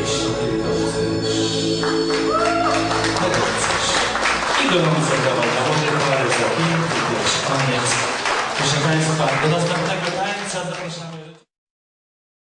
jeśli tylko chcesz. No to chcesz. I gorąco brawa